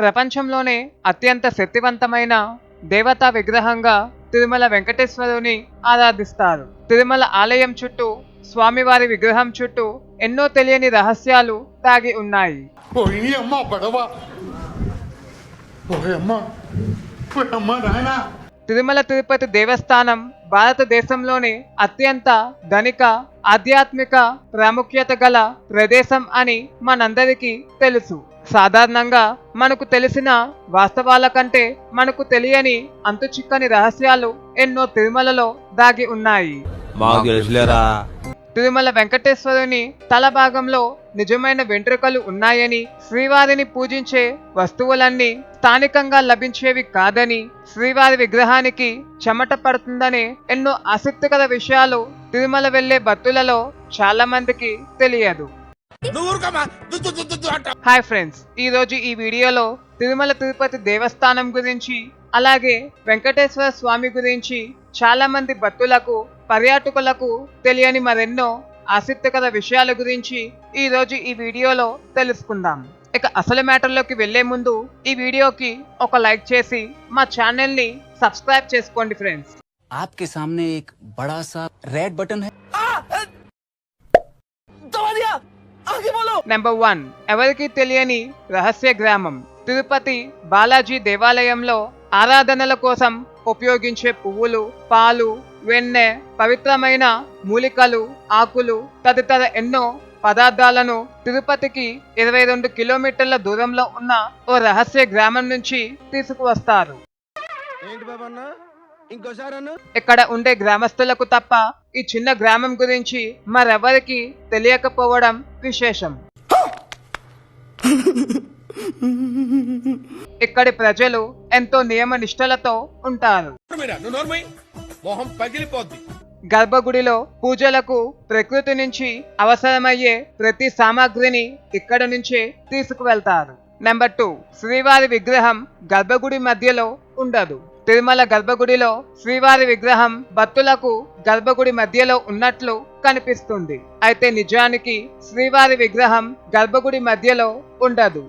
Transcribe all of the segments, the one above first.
ప్రపంచంలోనే అత్యంత శక్తివంతమైన దేవతా విగ్రహంగా తిరుమల వెంకటేశ్వరుని ఆరాధిస్తారు. తిరుమల ఆలయం చుట్టూ స్వామివారి విగ్రహం చుట్టూ ఎన్నో తెలియని రహస్యాలు దాగి ఉన్నాయి. తిరుమల తిరుపతి దేవస్థానం భారతదేశంలోనే అత్యంత ధనిక ఆధ్యాత్మిక ప్రాముఖ్యత గల ప్రదేశం అని మనందరికీ తెలుసు. సాధారణంగా మనకు తెలిసిన వాస్తవాల కంటే మనకు తెలియని అంతుచిక్కని రహస్యాలు ఎన్నో తిరుమలలో దాగి ఉన్నాయి. తిరుమల వెంకటేశ్వరుని తల భాగంలో నిజమైన వెంట్రుకలు ఉన్నాయని శ్రీవారిని పూజించే వస్తువులన్నీ స్థానికంగా లభించేవి కాదని శ్రీవారి విగ్రహానికి చెమట పడుతుందనే ఎన్నో ఆసక్తికర విషయాలు తిరుమల వెళ్ళే భక్తులలో చాలా మందికి తెలియదు. హాయ్ ఫ్రెండ్స్ ఈ రోజు ఈ వీడియోలో తిరుమల తిరుపతి దేవస్థానం గురించి అలాగే వెంకటేశ్వర స్వామి గురించి చాలా మంది భక్తులకు పర్యాటకులకు తెలియని మరెన్నో ఆసక్తికర విషయాల గురించి ఈ రోజు ఈ వీడియోలో తెలుసుకుందాం ఇక అసలు మ్యాటర్లోకి వెళ్లే ముందు ఈ వీడియోకి ఒక లైక్ చేసి మా ఛానల్ ని సబ్స్క్రైబ్ చేసుకోండి ఫ్రెండ్స్ आपके सामने एक बड़ा सा रेड बटन है నెంబర్ వన్ ఎవరికి తెలియని రహస్య గ్రామం. తిరుపతి బాలాజీ దేవాలయంలో ఆరాధనల కోసం ఉపయోగించే పువ్వులు పాలు వెన్నె పవిత్రమైన మూలికలు ఆకులు తదితర ఎన్నో పదార్థాలను తిరుపతికి ఇరవై రెండు కిలోమీటర్ల దూరంలో ఉన్న ఓ రహస్య గ్రామం నుంచి తీసుకువస్తారు. ఏంటి బాబన్న ఇంకోసారి అన్న. ఇక్కడ ఉండే గ్రామస్తులకు తప్ప ఈ చిన్న గ్రామం గురించి మరెవరికి తెలియకపోవడం విశేషం. ఇక్కడి ప్రజలు ఎంతో నియమ నిష్టలతో ఉంటారు. మొహం పగిలిపోద్ది. గర్భగుడిలో పూజలకు ప్రకృతి నుంచి అవసరమయ్యే ప్రతి సామాగ్రిని ఇక్కడ నుంచే తీసుకువెళ్తారు. నెంబర్ టూ శ్రీవారి విగ్రహం గర్భగుడి మధ్యలో ఉండదు. తిరుమల గర్భగుడిలో శ్రీవారి విగ్రహం భక్తులకు గర్భగుడి మధ్యలో ఉన్నట్లు కనిపిస్తుంది. అయితే నిజానికి శ్రీవారి విగ్రహం గర్భగుడి మధ్యలో ఉండదు.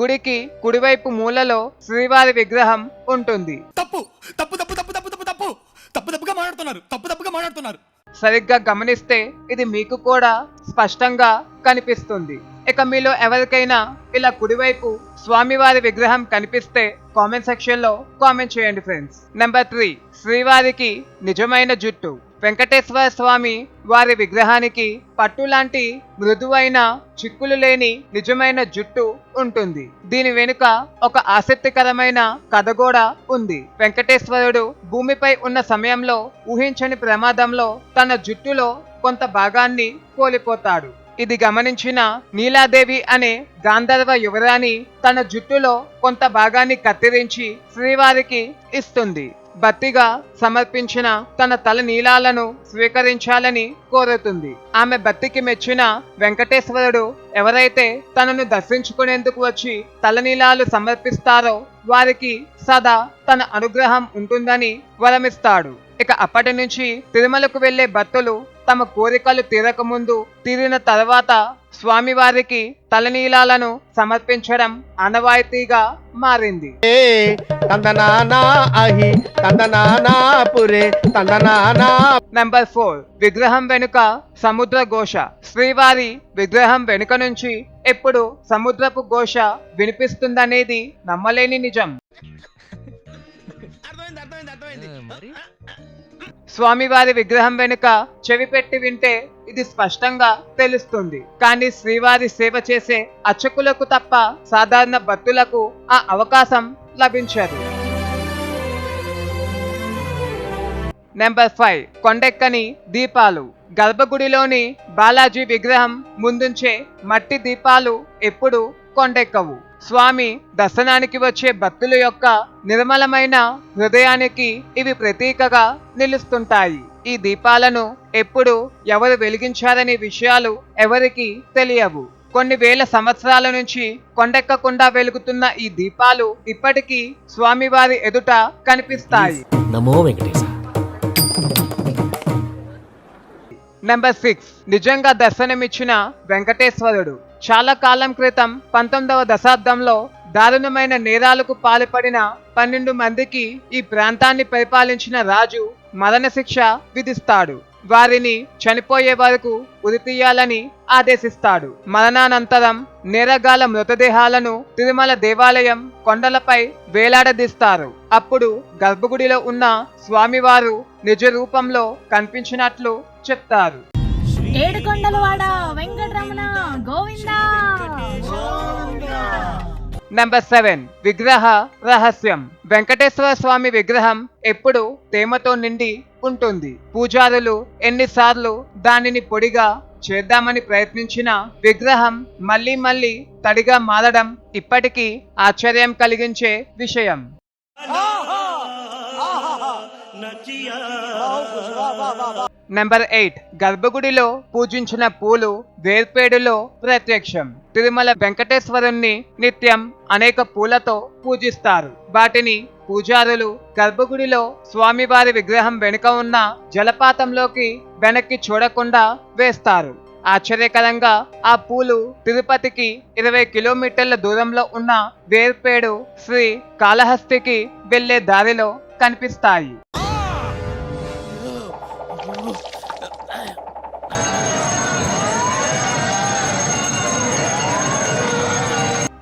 గుడికి కుడివైపు మూలలో శ్రీవారి విగ్రహం ఉంటుంది. తప్పు తప్పు తప్పు తప్పు తప్పు తప్పు తప్పు. తప్పు తప్పుగా మాట్లాడుతున్నారు తప్పు తప్పుగా మాట్లాడుతున్నారు. సరిగ్గా గమనిస్తే ఇది మీకు కూడా స్పష్టంగా కనిపిస్తుంది. ఇక మీలో ఎవరికైనా ఇలా కుడివైపు స్వామివారి విగ్రహం కనిపిస్తే కామెంట్ సెక్షన్లో కామెంట్ చేయండి ఫ్రెండ్స్ నెంబర్ త్రీ శ్రీవారికి నిజమైన జుట్టు. వెంకటేశ్వర స్వామి వారి విగ్రహానికి పట్టు లాంటి మృదువైన చిక్కులు లేని నిజమైన జుట్టు ఉంటుంది. దీని వెనుక ఒక ఆసక్తికరమైన కథ కూడా ఉంది. వెంకటేశ్వరుడు భూమిపై ఉన్న సమయంలో ఊహించని ప్రమాదంలో తన జుట్టులో కొంత భాగాన్ని కోల్పోతాడు. ఇది గమనించిన నీలాదేవి అనే గాంధర్వ యువరాణి తన జుట్టులో కొంత భాగాన్ని కత్తిరించి శ్రీవారికి ఇస్తుంది. భక్తిగా సమర్పించిన తన తల నీలాలను స్వీకరించాలని కోరుతుంది. ఆమె భక్తికి మెచ్చిన వెంకటేశ్వరుడు ఎవరైతే తనను దర్శించుకునేందుకు వచ్చి తలనీలాలు సమర్పిస్తారో వారికి సదా తన అనుగ్రహం ఉంటుందని వరమిస్తాడు. ఇక అప్పటి నుంచి తిరుమలకు వెళ్ళే భక్తులు తమ కోరికలు తీరకముందు తీరిన తర్వాత స్వామివారికి తలనీలాలను సమర్పించడం ఆనవాయితీగా మారింది. తందనానా అహి తందనానా పురే తందనానా నంబర్ ఫోర్ విగ్రహం వెనుక సముద్ర ఘోష. శ్రీవారి విగ్రహం వెనుక నుంచి ఎప్పుడు సముద్రపు ఘోష వినిపిస్తుందనేది నమ్మలేని నిజం. అర్థమైంది అర్థమైంది అర్థమైంది. స్వామివారి విగ్రహం వెనుక చెవి పెట్టి వింటే ఇది స్పష్టంగా తెలుస్తుంది. కానీ శ్రీవారి సేవ చేసే అర్చకులకు తప్ప సాధారణ భక్తులకు ఆ అవకాశం లభించదు. Number five. కొండెక్కని దీపాలు. గర్భగుడిలోని బాలాజీ విగ్రహం ముందుంచే మట్టి దీపాలు ఎప్పుడు కొండెక్కవు స్వామి దర్శనానికి వచ్చే భక్తుల యొక్క నిర్మలమైన హృదయానికి ఇవి ప్రతీకగా నిలుస్తుంటాయి. ఈ దీపాలను ఎప్పుడు ఎవరు వెలిగించారనే విషయాలు ఎవరికీ తెలియవు. కొన్ని వేల సంవత్సరాల నుంచి కొండెక్కకుండా వెలుగుతున్న ఈ దీపాలు ఇప్పటికీ స్వామివారి ఎదుట కనిపిస్తాయి. నమో వెంకటేశ. Number six. నిజంగా దర్శనమిచ్చిన వెంకటేశ్వరుడు. చాలా కాలం క్రితం పంతొమ్మిదవ దశాబ్దంలో దారుణమైన నేరాలకు పాల్పడిన పన్నెండు మందికి ఈ ప్రాంతాన్ని పరిపాలించిన రాజు మరణశిక్ష విధిస్తాడు. వారిని చనిపోయే వరకు ఉరితీయాలని ఆదేశిస్తాడు. మరణానంతరం నేరగాల మృతదేహాలను తిరుమల దేవాలయం కొండలపై వేలాడదీస్తారు. అప్పుడు గర్భగుడిలో ఉన్న స్వామివారు నిజ రూపంలో కనిపించినట్లు చెప్తారు. ఏడుకొండలవాడ వెంకటరమణ గోవిందా. నెంబర్ సెవెన్ విగ్రహ రహస్యం. వెంకటేశ్వర స్వామి విగ్రహం ఎప్పుడు తేమతో నిండి ఉంటుంది. పూజారులు ఎన్నిసార్లు దానిని పొడిగా చేద్దామని ప్రయత్నించిన విగ్రహం మళ్ళీ మళ్ళీ తడిగా మారడం ఇప్పటికీ ఆశ్చర్యం కలిగించే విషయం. నెంబర్ ఎయిట్ గర్భగుడిలో పూజించిన పూలు వేర్పేడులో ప్రత్యక్షం. తిరుమల వెంకటేశ్వరుణ్ణి నిత్యం అనేక పూలతో పూజిస్తారు. వాటిని పూజారులు గర్భగుడిలో స్వామివారి విగ్రహం వెనుక ఉన్న జలపాతంలోకి వెనక్కి చూడకుండా వేస్తారు. ఆశ్చర్యకరంగా ఆ పూలు తిరుపతికి ఇరవై కిలోమీటర్ల దూరంలో ఉన్న వేర్పేడు శ్రీ కాళహస్తికి వెళ్ళే దారిలో కనిపిస్తాయి.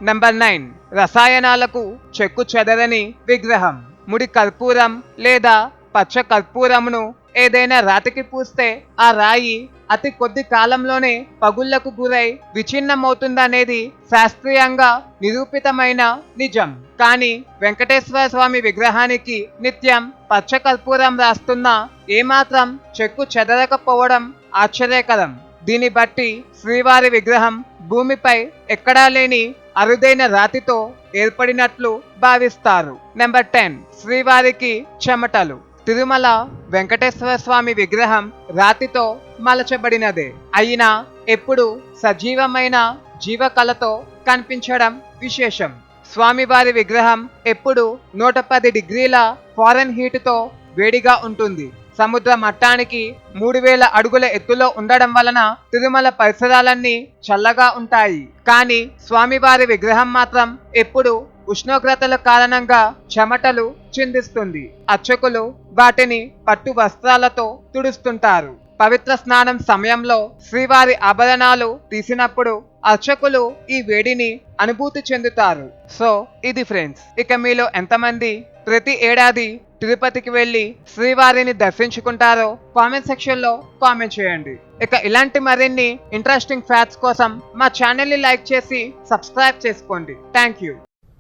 నెంబర్ నైన్ రసాయనాలకు చెక్కు చెదరని విగ్రహం. ముడి కర్పూరం లేదా పచ్చ కర్పూరమును ఏదైనా రాతికి పూస్తే ఆ రాయి అతి కొద్ది కాలంలోనే పగుళ్ళకు గురై విచ్ఛిన్నమవుతుందనేది శాస్త్రీయంగా నిరూపితమైన నిజం. కానీ వెంకటేశ్వర స్వామి విగ్రహానికి నిత్యం పచ్చకర్పూరం రాస్తున్న రాస్తున్నా ఏమాత్రం చెక్కు చెదరకపోవడం ఆశ్చర్యకరం. దీన్ని బట్టి శ్రీవారి విగ్రహం భూమిపై ఎక్కడా లేని అరుదైన రాతితో ఏర్పడినట్లు భావిస్తారు. Number ten. శ్రీవారికి చెమటలు. తిరుమల వెంకటేశ్వర స్వామి విగ్రహం రాతితో మలచబడినదే. అయినా ఎప్పుడు సజీవమైన జీవకళతో కనిపించడం విశేషం. స్వామివారి విగ్రహం ఎప్పుడు నూట పది డిగ్రీల ఫారెన్ హీట్తో వేడిగా ఉంటుంది. సముద్ర మట్టానికి మూడు వేల అడుగుల ఎత్తులో ఉండడం వలన తిరుమల పరిసరాలన్నీ చల్లగా ఉంటాయి. కానీ స్వామివారి విగ్రహం మాత్రం ఎప్పుడు ఉష్ణోగ్రతల కారణంగా చెమటలు చిందిస్తుంది. అర్చకులు వాటిని పట్టు వస్త్రాలతో తుడుస్తుంటారు. పవిత్ర స్నానం సమయంలో శ్రీవారి ఆభరణాలు తీసినప్పుడు అర్చకులు ఈ వేడిని అనుభూతి చెందుతారు. సో ఇది ఫ్రెండ్స్ ఇక మీలో ఎంతమంది ప్రతి ఏడాది తిరుపతికి వెళ్ళి శ్రీవారిని దర్శించుకుంటారో కామెంట్ సెక్షన్లో కామెంట్ చేయండి. ఇక ఇలాంటి మరిన్ని ఇంట్రెస్టింగ్ ఫ్యాక్ట్స్ కోసం మా ఛానల్ని లైక్ చేసి సబ్స్క్రైబ్ చేసుకోండి. Thank you.